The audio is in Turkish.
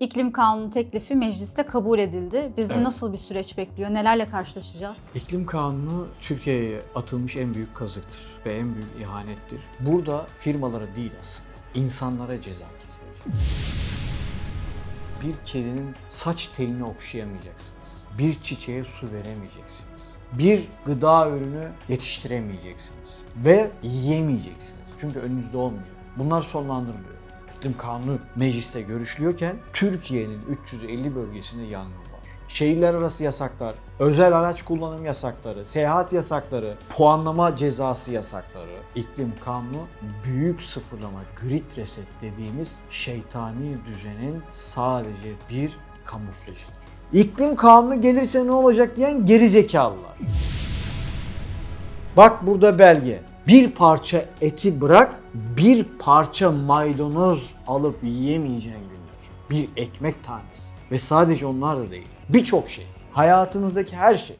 İklim kanunu teklifi mecliste kabul edildi. Bizi Evet. nasıl bir süreç bekliyor? Nelerle karşılaşacağız? İklim kanunu Türkiye'ye atılmış en büyük kazıktır ve en büyük ihanettir. Burada firmalara değil aslında, insanlara ceza kesilecek. Bir kedinin saç telini okşayamayacaksınız. Bir çiçeğe su veremeyeceksiniz. Bir gıda ürünü yetiştiremeyeceksiniz. Ve yiyemeyeceksiniz. Çünkü önünüzde olmuyor. Bunlar sonlandırılıyor. İklim kanunu mecliste görüşülüyorken Türkiye'nin 350 bölgesinde yangın var. Şehirler arası yasaklar, özel araç kullanım yasakları, seyahat yasakları, puanlama cezası yasakları, iklim kanunu büyük sıfırlama, grid reset dediğimiz şeytani düzenin sadece bir kamuflajıdır. İklim kanunu gelirse ne olacak diyen geri zekalılar. Bak burada belge. Bir parça eti bırak, bir parça maydanoz alıp yiyemeyeceğin günler. Bir ekmek tanesi. Ve sadece onlar da değil. Birçok şey. Hayatınızdaki her şey.